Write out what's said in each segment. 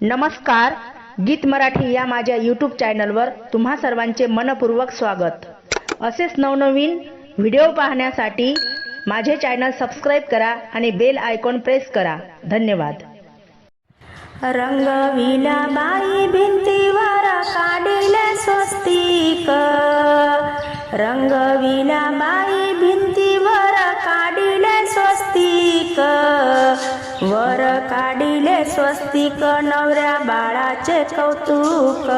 नमस्कार गीत मराठी या माझ्या यूट्यूब चॅनलवर तुम्हा सर्वांचे मनपूर्वक स्वागत. असेच नवनवीन व्हिडिओ पाहण्यासाठी माझे चॅनल सबस्क्राईब करा आणि बेल आयकॉन प्रेस करा. धन्यवाद. रंगविला बाई भिंतीवर काढिले स्वस्तिक. रंगविला बाई भिंतीवर काढिले स्वस्तिक. वर काढिले स्वस्तिक नवऱ्या बाळाचे कौतुक.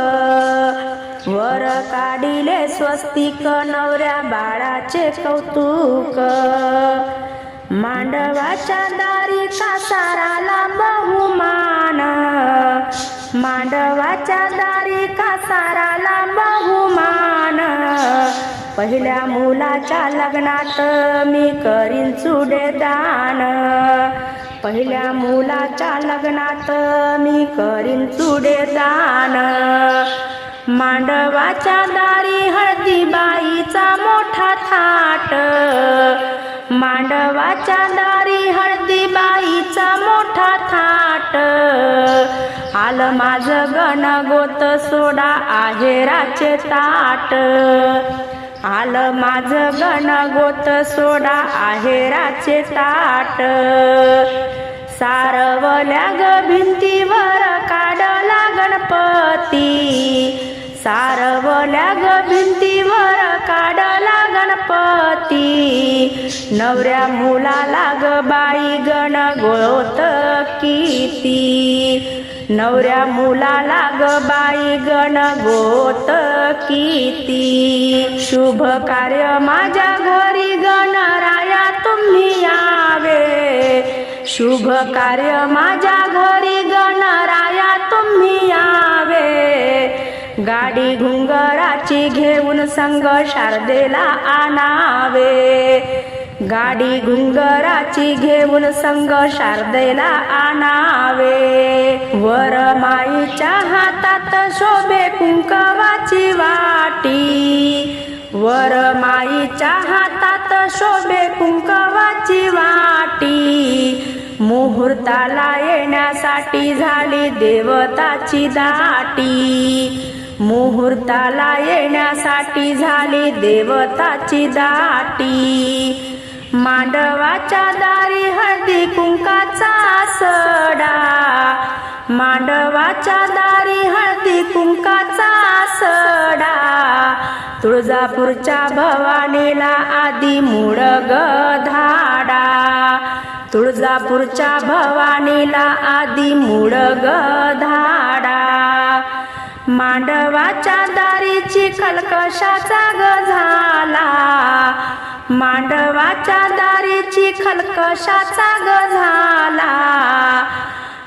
वर काढिले स्वस्तिक नवऱ्या बाळाचे कौतुक. मांडवाच्या दारी कासाराला बहुमान मांडवाच्या दारी कासाराला बहुमान पहिल्या मुलाच्या लग्नात मी करीन चुडे दान पहिल्या मुलाच्या लग्नात मी करीन चुडे दान. मांडवाच्या दारी हळदीबाईचा मोठा थाट. मांडवाच्या दारी हळदीबाईचा मोठा थाट. आलं माझं गणगोत सोडा आहेराचे ताट. आलं माझं गणगोत सोडा आहेराचे ताट. सारवल्या ग भिंतीवर काढला गणपती. सारवल्या ग भिंतीवर काढला गणपती. नवऱ्या मुलाला ग बाई गण गोत किती नवऱ्या मुलाला ग बाई गण गोत किती शुभ कार्य माझ्या घरी गणराया तुम्ही यावे. शुभ कार्य माझ्या घरी गणराया तुम्ही यावे. गाडी घुंगराची घेऊन संग शारदेला आणावे. गाडी घुंगराची घेऊन संग शारदेला आणावे. वर माईच्या हातात शोभे कुंकवाची वाटी. वर माईच्या हातात शोभे कुंकवाची वाटी. मुहूर्ताला येण्यासाठी झाली देवताची दाटी. मुहूर्ताला येण्यासाठी झाली देवताची दाटी. मांडवाच्या दारी हळदी कुंकाचा सडा. मांडवाच्या दारी हळदी कुंकाचा सडा. तुळजापूरच्या भवानीला आधी मूळ धाडा. तुळजापूरच्या भवानीला आधी मूळ धाडा. मांडवाच्या दारीची खलकशाचा ग झाला. मांडवाच्या दारीची खलकशाचा ग झाला.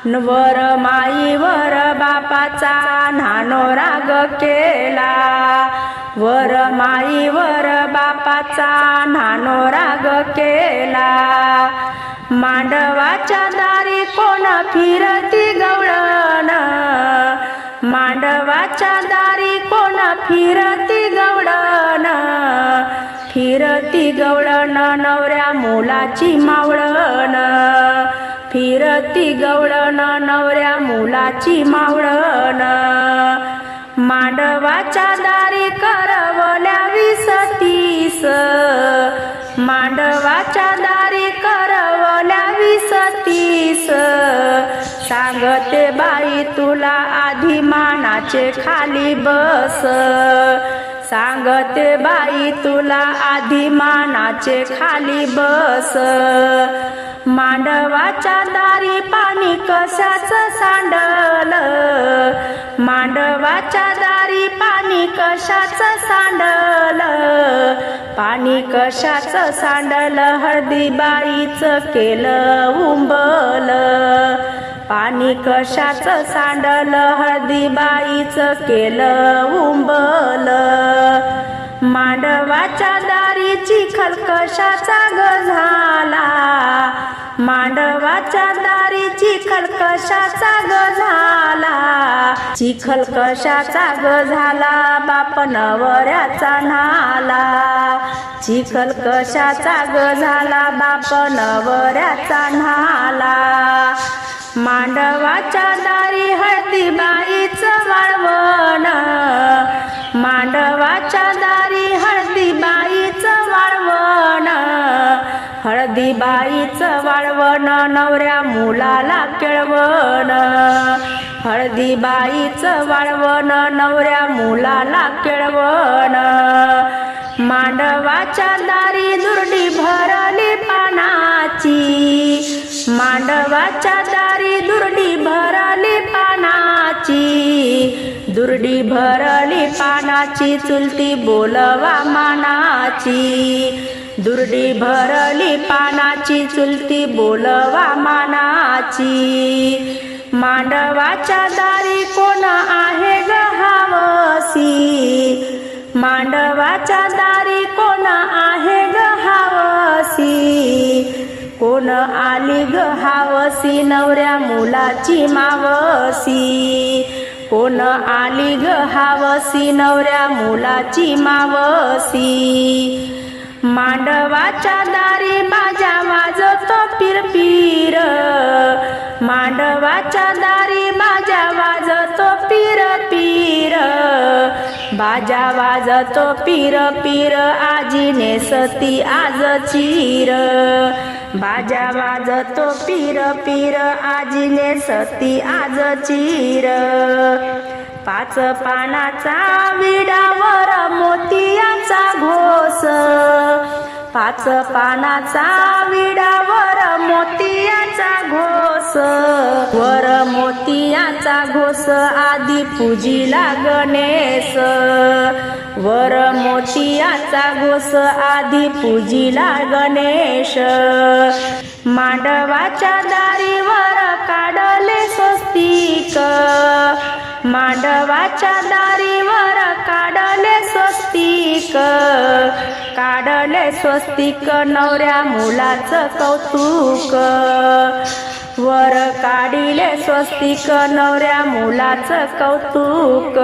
वर माईवर बापाचा नानो राग केला. वर माईवर बापाचा नानो राग केला. मांडवाच्या दारी कोण फिरती गवळण? मांडवाच्या दारी कोण फिरती गवळण? फिरती गवळण नवऱ्या मुलाची मावळण. फिरती गवळण नवऱ्या मुलाची मावळण. मांडवाच्या दारी कर मांडवाच्या दारी करवल्या विसतीस. सांगते बाई तुला आधी मानाचे खाली बस. सांगते बाई तुला आधी मानाचे खाली बस. मांडवाच्या दारी पाणी कशाचं सांडल? मांडवाच्या दारी पाणी कशाचं सांडल? आणि कशाचं सांडल? हळदीबाईचं केलं उंबल. पाणी कशाचं सांडल? हळदीबाईचं केलं उंबल. मांडवाच्या दारीची खलकशाचा ग झाला मांडवाच्या चिखल कशाचा ग झाला? चिखल कशाचा ग झाला? बाप नवऱ्याचा नाला. चिखल कशाचा ग झाला? बाप नवऱ्याचा नाला. मांडवाच्या दारी हळदी बाईच वाळवण. मांडवाच्या दारी हळदी बाईच वाळवण. हळदी बाई नवऱ्या मुलाला केळवण. हळदीबाईचं वाळवण नवऱ्या मुलाला केळवण. मांडवाच्या दारी दुर्डी भरली पानाची. मांडवाच्या दारी दुर्डी भरली पानाची. दुर्डी भरली पानाची चुलती बोलवा मानाची. दुर्डी भरली पानाची चुलती बोलवा मानाची. मांडवाच्या दारी कोण आहे गहावसी? मांडवाच्या दारी कोण आहे गहावसी? कोण आली गहावसी नवऱ्या मुलाची मावसी? कोण आली गहावसी नवऱ्या मुलाची मावसी? मांडवाच्या दारी बाजा वाजतो पिरपीर. मांडवाच्या दारी बाजा वाजतो पीर पीर बाजा वाजतो पीर पीर आजीने सती आज चीर. बाजा वाजतो पीर पीर आजीने सती आज चीर. पाच पानाचा विडावर मोतियाचा घोस. पाच पानाचा विडावर मोतियाचा घोस. वर मोतियाचा घोस आधी पूजीला गणेश वर मोतियाचा घोस आधी पूजीला गणेश. मांडवाच्या दारीवर काढले स्वस्तिक. मांडवाच्या दारीवर काढले स्वस्तिक काढले स्वस्तिक नवऱ्या मुलाचं कौतुक. वर काढिले स्वस्तिक नवऱ्या मुलाचं कौतुक.